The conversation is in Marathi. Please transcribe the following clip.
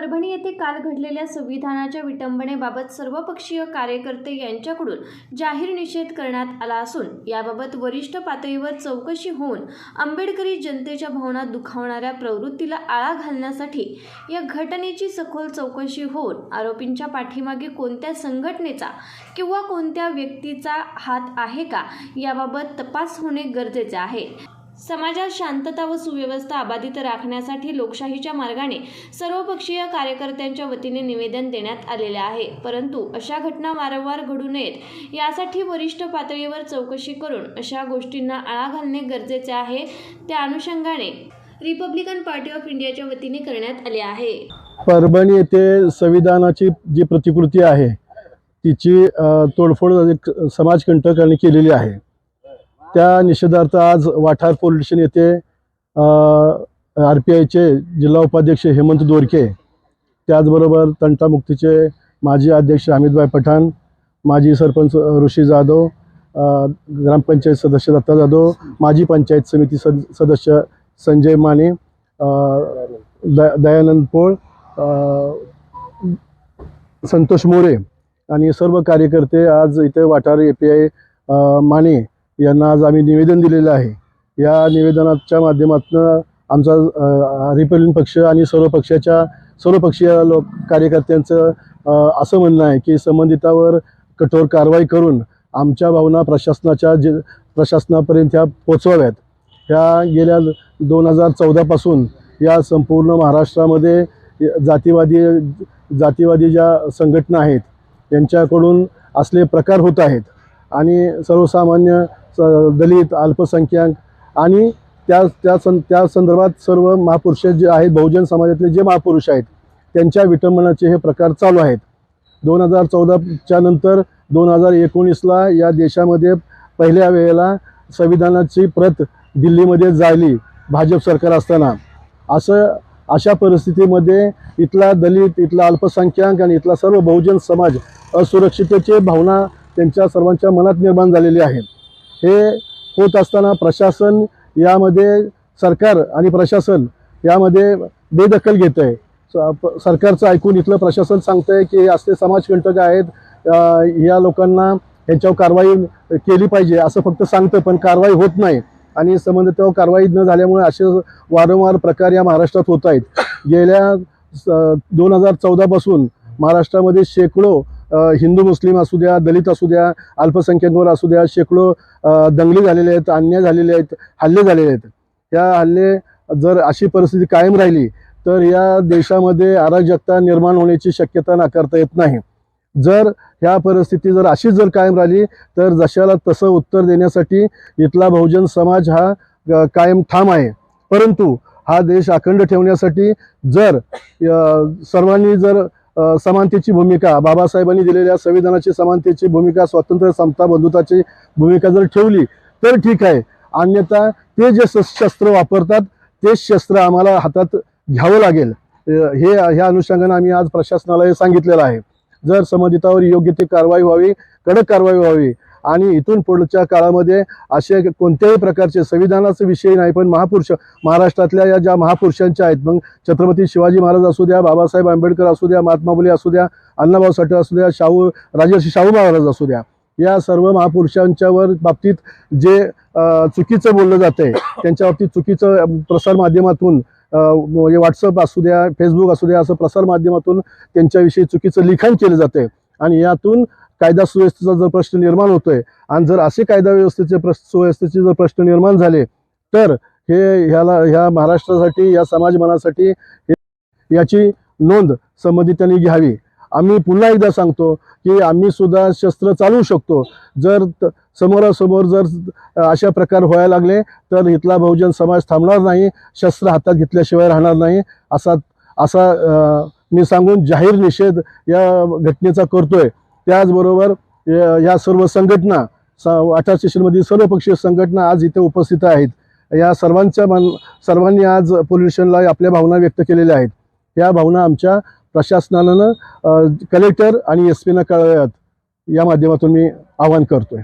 परभणी येथे काल घडलेल्या संविधानाच्या विटंबनेबाबत सर्वपक्षीय कार्यकर्ते यांच्याकडून जाहीर निषेध करण्यात आला असून याबाबत वरिष्ठ पातळीवर चौकशी होऊन आंबेडकरी जनतेच्या भावना दुखावणाऱ्या प्रवृत्तीला आळा घालण्यासाठी या घटनेची सखोल चौकशी होऊन आरोपींच्या पाठीमागे कोणत्या संघटनेचा किंवा कोणत्या व्यक्तीचा हात आहे का याबाबत तपास होणे गरजेचे आहे. समाजात शांतता व सुव्यवस्था अबाधित राखण्यासाठी लोकशाहीच्या मार्गाने सर्वपक्षीय कार्यकर्त्यांच्या वतीने निवेदन देण्यात आलेले आहे. परंतु अशा घटना वारंवार घडू नयेत यासाठी वरिष्ठ पातळीवर चौकशी करून अशा गोष्टींना आळा घालणे गरजेचे आहे. त्या अनुषंगाने रिपब्लिकन पार्टी ऑफ इंडियाच्या वतीने करण्यात आले आहे. परभणी येथे संविधानाची जी प्रतिकृती आहे तिची तोडफोड समाजकंटकांनी केलेली आहे. त्या निषेधार्थ आज वाठार पोलीस स्टेशन येथे आर पी आयचे जिल्हा उपाध्यक्ष हेमंत दोरके त्याचबरोबर तंटामुक्तीचे माजी अध्यक्ष हमीदभाई पठाण माजी सरपंच ऋषी जाधव ग्रामपंचायत सदस्य दत्ता जाधव माजी पंचायत समिती सद सदस्य संजय माने द दयानंद पोळ संतोष मोरे आणि सर्व कार्यकर्ते आज इथे Vathar A P I Mane यांना आज आम्ही निवेदन दिलेलं आहे. या निवेदनाच्या माध्यमातून आमचा अ, रिपब्लिकन पक्ष आणि सर्व पक्षाच्या सर्व पक्षीय लोक कार्यकर्त्यांचं असं म्हणणं आहे की संबंधितावर कठोर कारवाई करून आमच्या भावना प्रशासनाच्या जे प्रशासनापर्यंत ह्या पोचवाव्यात. ह्या गेल्या दोन हजार चौदापासून या संपूर्ण महाराष्ट्रामध्ये जातीवादी जातीवादी ज्या संघटना आहेत यांच्याकडून असले प्रकार होत आहेत. आणि सर्वसामान्य दलित अल्पसंख्याक आणि त्या त्या सं त्या संदर्भात सर्व महापुरुष जे आहेत बहुजन समाजातले जे महापुरुष आहेत त्यांच्या विटंबनाचे हे प्रकार चालू आहेत. दोन हजार चौदाच्या नंतर दोन हजार एकोणीसला या देशामध्ये पहिल्या वेळेला संविधानाची प्रत दिल्लीमध्ये जायली भाजप सरकार असताना. असं अशा परिस्थितीमध्ये इथला दलित इथला अल्पसंख्याक आणि इथला सर्व बहुजन समाज असुरक्षिततेची भावना त्यांच्या सर्वांच्या मनात निर्माण झालेली आहे हे होत असताना प्रशासन यामध्ये सरकार आणि प्रशासन यामध्ये बेदखल घेत आहे सरकारचं ऐकून इथलं प्रशासन सांगतंय की असले समाजकंटक आहेत या लोकांना ह्यांच्यावर कारवाई केली पाहिजे असं फक्त सांगतं पण कारवाई होत नाही. आणि संबंधित कारवाई न झाल्यामुळे असे वारंवार प्रकार या महाराष्ट्रात होत आहेत. गेल्या दोन हजार चौदापासून महाराष्ट्रामध्ये शेकडो हिंदू मुस्लिम असू द्या दलित असू द्या अल्पसंख्याकांवर असू द्या शेकडो दंगली झालेले आहेत अन्याय झालेले आहेत हल्ले झालेले आहेत. या हल्ले जर अशी परिस्थिती कायम राहिली तर या देशामध्ये अराजकता निर्माण होण्याची शक्यता नाकारता येत नाही. जर ह्या परिस्थिती जर अशीच जर कायम राहिली तर जशाला तसं उत्तर देण्यासाठी इथला बहुजन समाज हा कायम ठाम आहे. परंतु हा देश अखंड ठेवण्यासाठी जर सर्वांनी जर समानतेची भूमिका बाबासाहेबांनी दिलेल्या संविधानाची समानतेची भूमिका स्वातंत्र्य समता बंधुताची भूमिका जर ठेवली तर ठीक आहे. अन्यथा ते जे शस्त्र वापरतात तेच शस्त्र आम्हाला हातात घ्यावं लागेल. हे ह्या अनुषंगाने आम्ही आज प्रशासनाला हे सांगितलेलं आहे. जर संबंधितावर योग्य ती कारवाई व्हावी कडक कारवाई व्हावी आणि इथून पुढच्या काळामध्ये असे कोणत्याही प्रकारचे संविधानाचा विषय नाही पण महापुरुष महाराष्ट्रातल्या या ज्या महापुरुषांच्या आहेत मग छत्रपती शिवाजी महाराज असू द्या बाबासाहेब आंबेडकर असू द्या महात्मा फुले असू द्या अण्णाभाऊ साठे असू द्या शाहू राजर्षी शाहू महाराज असू द्या या सर्व महापुरुषांच्यावर बाबतीत जे चुकीचं बोललं जातं आहे त्यांच्या बाबतीत चुकीचं प्रसारमाध्यमातून प्रसार माध्यमातून म्हणजे व्हॉट्सअप असू द्या फेसबुक असू द्या असं प्रसारमाध्यमातून त्यांच्याविषयी चुकीचं लिखाण केलं जातंय. आणि यातून कायदा सुव्यवस्थेचा जर प्रश्न निर्माण होतोय आणि जर असे कायदा व्यवस्थेचे प्रश्न सुव्यवस्थेचे जर प्रश्न निर्माण झाले तर हे ह्याला ह्या महाराष्ट्रासाठी या समाजमनासाठी हे- याची नोंद संबंधितांनी घ्यावी. आम्ही पुन्हा एकदा सांगतो की आम्ही सुद्धा शस्त्र चालवू शकतो. जर त- समोरासमोर जर अशा प्रकार व्हायला लागले तर इथला बहुजन समाज थांबणार नाही शस्त्र हातात घेतल्याशिवाय राहणार नाही असा असा मी सांगून जाहीर निषेध या घटनेचा करतोय. त्याचबरोबर या सर्व संघटना स वाटार स्टेशनमधील सर्व पक्षीय संघटना आज इथे उपस्थित आहेत. या सर्वांच्या मन सर्वांनी आज पोलीस स्टेशनला आपल्या भावना व्यक्त केलेल्या आहेत. या भावना आमच्या प्रशासनानं कलेक्टर आणि एस पीनं कळव्यात या माध्यमातून मी आवाहन करतोय.